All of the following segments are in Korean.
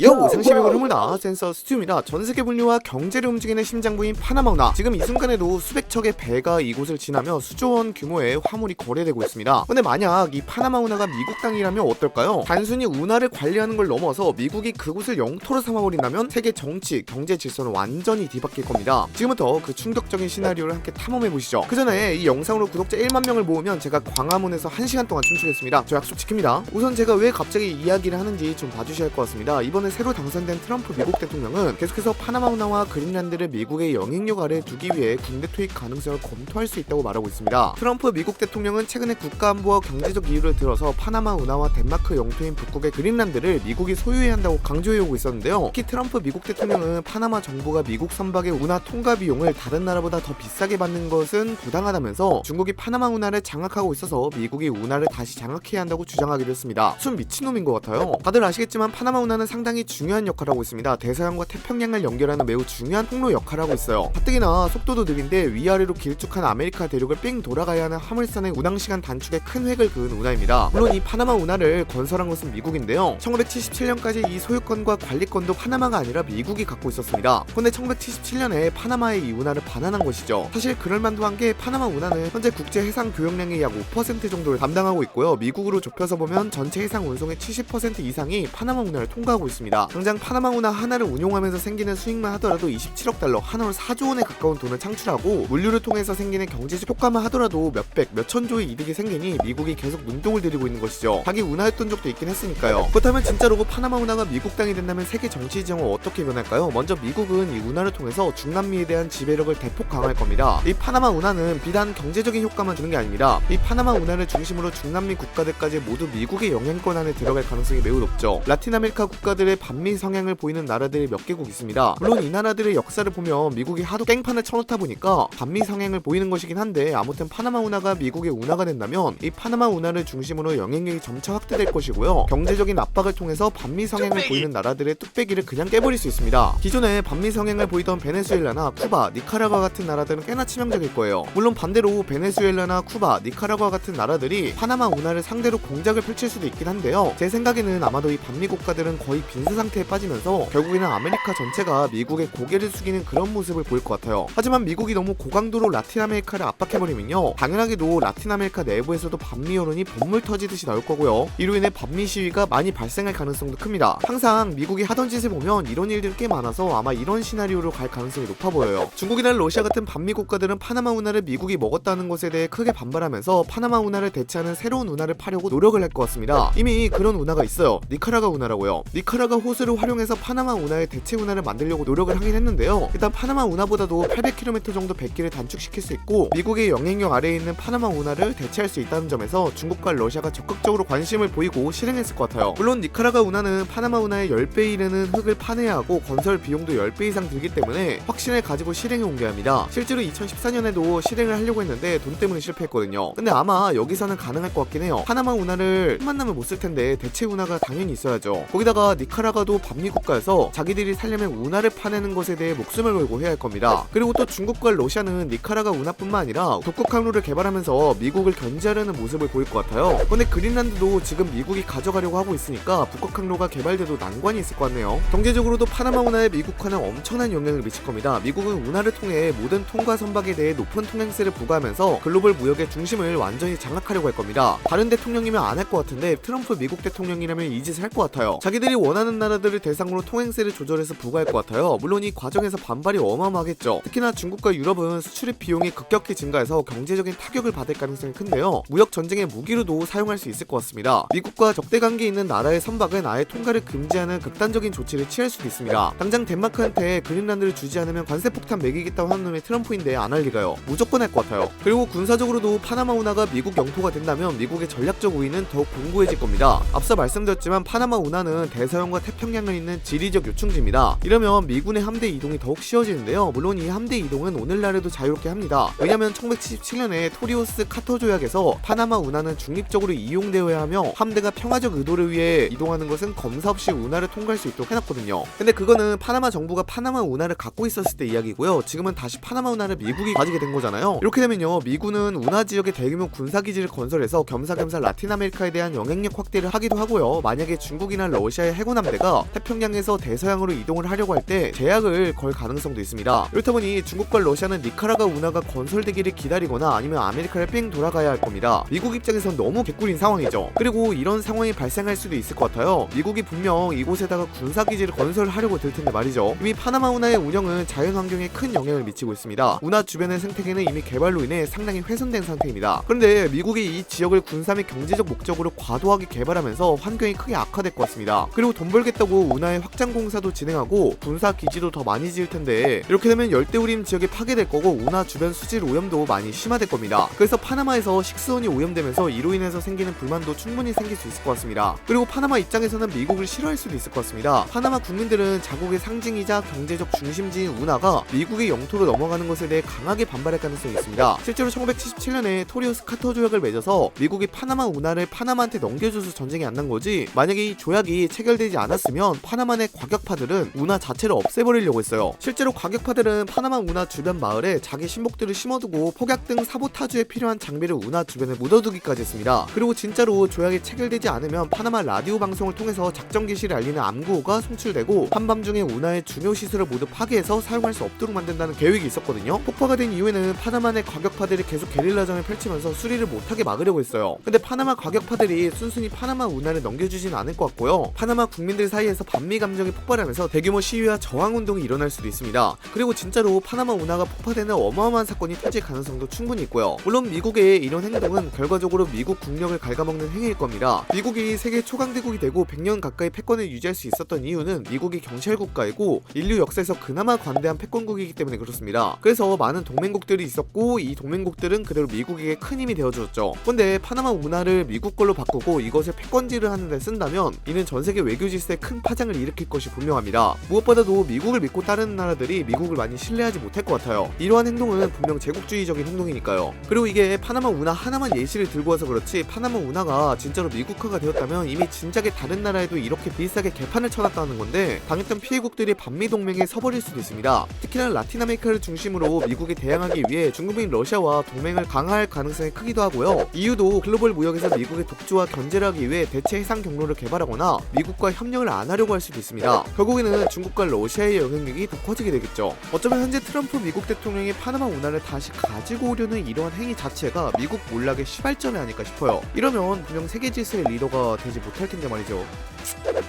요 상심의 흐름을다 센서 스튜입니다. 전 세계 분류와 경제를 움직이는 심장 부인 파나마 운하. 지금 이 순간에도 수백 척의 배가 이곳을 지나며 수조 원 규모의 화물이 거래되고 있습니다. 근데 만약 이 파나마 운하가 미국 땅이라면 어떨까요? 단순히 운하를 관리하는 걸 넘어서 미국이 그곳을 영토로 삼아버린다면 세계 정치, 경제 질서는 완전히 뒤바뀔 겁니다. 지금부터 그 충격적인 시나리오를 함께 탐험해 보시죠. 그 전에 이 영상으로 구독자 1만 명을 모으면 제가 광화문에서 1시간 동안 춤추겠습니다. 저 약속 지킵니다. 우선 제가 왜 갑자기 이야기를 하는지 좀 봐주셔야 할 것 같습니다. 이번에 새로 당선된 트럼프 미국 대통령은 계속해서 파나마 운하와 그린란드를 미국의 영향력 아래 두기 위해 군대 투입 가능성을 검토할 수 있다고 말하고 있습니다. 트럼프 미국 대통령은 최근에 국가안보와 경제적 이유를 들어서 파나마 운하와 덴마크 영토인 북극의 그린란드를 미국이 소유해야 한다고 강조해오고 있었는데요. 특히 트럼프 미국 대통령은 파나마 정부가 미국 선박의 운하 통과 비용을 다른 나라보다 더 비싸게 받는 것은 부당하다면서 중국이 파나마 운하를 장악하고 있어서 미국이 운하를 다시 장악해야 한다고 주장하기도 했습니다. 순 미친놈인 것 같아요. 다들 아시겠지만 파나마 운하는 상당히 중요한 역할을 하고 있습니다. 대서양과 태평양을 연결하는 매우 중요한 통로 역할을 하고 있어요. 가뜩이나 속도도 느린데 위아래로 길쭉한 아메리카 대륙을 삥 돌아가야 하는 화물선의 운항 시간 단축에 큰 획을 그은 운하입니다. 물론 이 파나마 운하를 건설한 것은 미국인데요. 1977년까지 이 소유권과 관리권도 파나마가 아니라 미국이 갖고 있었습니다. 그런데 1977년에 파나마의 이 운하를 반환한 것이죠. 사실 그럴만도 한 게 파나마 운하는 현재 국제 해상 교역량의 약 5% 정도를 담당하고 있고요. 미국으로 좁혀서 보면 전체 해상 운송의 70% 이상이 파나마 운하를 통과하고 있습니다. 당장 파나마 운하 하나를 운용하면서 생기는 수익만 하더라도 27억 달러, 한월 4조 원에 가까운 돈을 창출하고 물류를 통해서 생기는 경제적 효과만 하더라도 몇백, 몇천 조의 이득이 생기니 미국이 계속 눈독을 들이고 있는 것이죠. 자기 운하였던 적도 있긴 했으니까요. 그렇다면 진짜로 그 파나마 운하가 미국 땅이 된다면 세계 정치 지형은 어떻게 변할까요? 먼저 미국은 이 운하를 통해서 중남미에 대한 지배력을 대폭 강화할 겁니다. 이 파나마 운하는 비단 경제적인 효과만 주는 게 아닙니다. 이 파나마 운하를 중심으로 중남미 국가들까지 모두 미국의 영향권 안에 들어갈 가능성이 매우 높죠. 라틴 아메리카 국가들의 반미 성향을 보이는 나라들이 몇 개국 있습니다. 물론 이 나라들의 역사를 보면 미국이 하도 깽판을 쳐놓다 보니까 반미 성향을 보이는 것이긴 한데 아무튼 파나마 운하가 미국의 운하가 된다면 이 파나마 운하를 중심으로 영향력이 점차 확대될 것이고요. 경제적인 압박을 통해서 반미 성향을 보이는 나라들의 뚝배기를 그냥 깨버릴 수 있습니다. 기존에 반미 성향을 보이던 베네수엘라나 쿠바, 니카라과 같은 나라들은 꽤나 치명적일 거예요. 물론 반대로 베네수엘라나 쿠바, 니카라과 같은 나라들이 파나마 운하를 상대로 공작을 펼칠 수도 있긴 한데요. 제 생각에는 아마도 이 반미 국가들은 거의 빈스 상태에 빠지면서 결국에는 아메리카 전체가 미국의 고개를 숙이는 그런 모습을 보일 것 같아요. 하지만 미국이 너무 고강도로 라틴 아메리카를 압박해버리면요. 당연하게도 라틴 아메리카 내부에서도 반미 여론이 본물 터지듯이 나올 거고요. 이로 인해 반미 시위가 많이 발생할 가능성도 큽니다. 항상 미국이 하던 짓을 보면 이런 일들이 꽤 많아서 아마 이런 시나리오로 갈 가능성이 높아 보여요. 중국이나 러시아 같은 반미 국가들은 파나마 운하를 미국이 먹었다는 것에 대해 크게 반발하면서 파나마 운하를 대체하는 새로운 운하를 파려고 노력을 할 것 같습니다. 이미 그런 운하가 있어요. 니카라가 운하라고요. 니카라 가 호수를 활용해서 파나마 운하의 대체 운하를 만들려고 노력을 하긴 했는데요. 일단 파나마 운하보다도 800km 정도 백기를 단축시킬 수 있고 미국의 영향력 아래에 있는 파나마 운하를 대체할 수 있다는 점에서 중국과 러시아가 적극적으로 관심을 보이고 실행했을 것 같아요. 물론 니카라가 운하는 파나마 운하의 10배 이르는 흙을 파내야 하고 건설 비용도 10배 이상 들기 때문에 확신을 가지고 실행에 옮겨야 합니다. 실제로 2014년에도 실행을 하려고 했는데 돈 때문에 실패했거든요. 근데 아마 여기서는 가능할 것 같긴 해요. 파나마 운하를 만나면 못 쓸 텐데 대체 운하가 당연히 있어야죠. 거기다가 니카 라가도 반미 국가여서 자기들이 살려면 운하를 파내는 것에 대해 목숨을 걸고 해야 할 겁니다. 그리고 또 중국과 러시아는 니카라가 운하뿐만 아니라 독국 항로를 개발하면서 미국을 견제하려는 모습을 보일 것 같아요. 근데 그린란드도 지금 미국이 가져가려고 하고 있으니까 북극 항로가 개발돼도 난관이 있을 것 같네요. 경제적으로도 파나마 운하의 미국화는 엄청난 영향을 미칠 겁니다. 미국은 운하를 통해 모든 통과 선박에 대해 높은 통행세를 부과하면서 글로벌 무역의 중심을 완전히 장악하려고 할 겁니다. 다른 대통령이면 안 할 것 같은데 트럼프 미국 대통령이라면 이 짓을 할 것 같아요. 자기들이 원하는 나라들을 대상으로 통행세를 조절해서 부과할 것 같아요. 물론 이 과정에서 반발이 어마어마하겠죠. 특히나 중국과 유럽은 수출입 비용이 급격히 증가해서 경제적인 타격을 받을 가능성이 큰데요. 무역 전쟁의 무기로도 사용할 수 있을 것 같습니다. 미국과 적대 관계 있는 나라의 선박은 아예 통과를 금지하는 극단적인 조치를 취할 수도 있습니다. 당장 덴마크한테 그린란드를 주지 않으면 관세 폭탄 매기겠다고 하는 놈이 트럼프인데 안 할 리가요. 무조건 할 것 같아요. 그리고 군사적으로도 파나마 운하가 미국 영토가 된다면 미국의 전략적 우위는 더욱 공고해질 겁니다. 앞서 말씀드렸지만 파나마 운하는 대서양과 태평양을 잇는 지리적 요충지입니다. 이러면 미군의 함대 이동이 더욱 쉬워지는데요. 물론 이 함대 이동은 오늘날에도 자유롭게 합니다. 왜냐면 1977년에 토리오스 카토 조약에서 파나마 운하는 중립적으로 이용되어야 하며 함대가 평화적 의도를 위해 이동하는 것은 검사 없이 운하를 통과할 수 있도록 해놨거든요. 근데 그거는 파나마 정부가 파나마 운하를 갖고 있었을 때 이야기고요. 지금은 다시 파나마 운하를 미국이 가지게 된 거잖아요. 이렇게 되면요, 미군은 운하 지역에 대규모 군사 기지를 건설해서 겸사겸사 라틴 아메리카에 대한 영향력 확대를 하기도 하고요. 만약에 중국이나 러시아에 해고난 함대 가 태평양에서 대서양으로 이동을 하려고 할 때 제약을 걸 가능성도 있습니다. 이렇다 보니 중국과 러시아는 니카라가 운하가 건설되기를 기다리거나 아니면 아메리카를 뺑 돌아가야 할 겁니다. 미국 입장에선 너무 개꿀인 상황이죠. 그리고 이런 상황이 발생할 수도 있을 것 같아요. 미국이 분명 이곳에다가 군사기지를 건설하려고 들 텐데 말이죠. 이미 파나마 운하의 운영은 자연 환경에 큰 영향을 미치고 있습니다. 운하 주변의 생태계는 이미 개발로 인해 상당히 훼손된 상태입니다. 그런데 미국이 이 지역을 군사 및 경제적 목적으로 과도하게 개발하면서 환경이 크게 악화될 것 같습니다. 그리고 돈벌 겠다고 운하의 확장 공사도 진행하고 군사 기지도 더 많이 지을 텐데 이렇게 되면 열대우림 지역이 파괴될 거고 운하 주변 수질 오염도 많이 심화될 겁니다. 그래서 파나마에서 식수원이 오염되면서 이로 인해서 생기는 불만도 충분히 생길 수 있을 것 같습니다. 그리고 파나마 입장에서는 미국을 싫어할 수도 있을 것 같습니다. 파나마 국민들은 자국의 상징이자 경제적 중심지인 운하가 미국의 영토로 넘어가는 것에 대해 강하게 반발할 가능성이 있습니다. 실제로 1977년에 토리오스 카터 조약을 맺어서 미국이 파나마 운하를 파나마한테 넘겨줘서 전쟁이 안 난 거지 만약에 이 조약이 체결되지 않 았으면 파나마 내 과격파들은 운하 자체를 없애버리려고 했어요. 실제로 과격파들은 파나마 운하 주변 마을에 자기 신복들을 심어두고 폭약 등 사보타주에 필요한 장비를 운하 주변에 묻어두기까지 했습니다. 그리고 진짜로 조약이 체결되지 않으면 파나마 라디오 방송을 통해서 작전 개시를 알리는 암구호가 송출되고 한밤중에 운하의 중요 시설을 모두 파괴해서 사용할 수 없도록 만든다는 계획이 있었거든요. 폭파가 된 이후에는 파나마 내 과격파들이 계속 게릴라전을 펼치면서 수리를 못하게 막으려고 했어요. 근데 파나마 과격파들이 순순히 파나마 운하를 넘겨주진 않을 것 같고요. 파나마 국민 들 사이에서 반미 감정이 폭발하면서 대규모 시위와 저항 운동이 일어날 수도 있습니다. 그리고 진짜로 파나마 운하가 폭파되는 어마어마한 사건이 터질 가능성도 충분히 있고요. 물론 미국의 이런 행동은 결과적으로 미국 국력을 갉아먹는 행위일 겁니다. 미국이 세계 초강대국이 되고 100년 가까이 패권을 유지할 수 있었던 이유는 미국이 경찰 국가이고 인류 역사에서 그나마 관대한 패권국이기 때문에 그렇습니다. 그래서 많은 동맹국들이 있었고 이 동맹국들은 그대로 미국에게 큰 힘이 되어주었죠. 근데 파나마 운하를 미국 걸로 바꾸고 이것을 패권지를 하는 데 쓴다면 이는 전 세계 외교 질서에 큰 파장을 일으킬 것이 분명합니다. 무엇보다도 미국을 믿고 따르는 나라들이 미국을 많이 신뢰하지 못할 것 같아요. 이러한 행동은 분명 제국주의적인 행동이니까요. 그리고 이게 파나마 운하 하나만 예시를 들고 와서 그렇지 파나마 운하가 진짜로 미국화가 되었다면 이미 진작에 다른 나라에도 이렇게 비슷하게 개판을 쳐놨다는 건데 당했던 피해국들이 반미 동맹에 서버릴 수도 있습니다. 특히나 라틴 아메리카를 중심으로 미국에 대항하기 위해 중국인 러시아와 동맹을 강화할 가능성이 크기도 하고요. 이유도 글로벌 무역에서 미국의 독주와 견제를 하기 위해 대체 해상 경로를 개발하거나 미국과 협력을 안 하려고 할 수도 있습니다. 결국에는 중국과 러시아의 영향력이 더 커지게 되겠죠. 어쩌면 현재 트럼프 미국 대통령이 파나마 운하를 다시 가지고 오려는 이러한 행위 자체가 미국 몰락의 시발점이 아닐까 싶어요. 이러면 분명 세계 질서의 리더가 되지 못할 텐데 말이죠.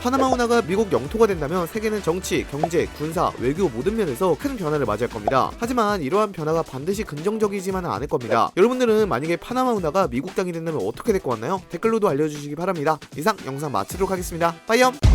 파나마 운하가 미국 영토가 된다면 세계는 정치, 경제, 군사, 외교 모든 면에서 큰 변화를 맞이할 겁니다. 하지만 이러한 변화가 반드시 긍정적이지만은 않을 겁니다. 여러분들은 만약에 파나마 운하가 미국 땅이 된다면 어떻게 될 것 같나요? 댓글로도 알려주시기 바랍니다. 이상 영상 마치도록 하겠습니다. 빠이염!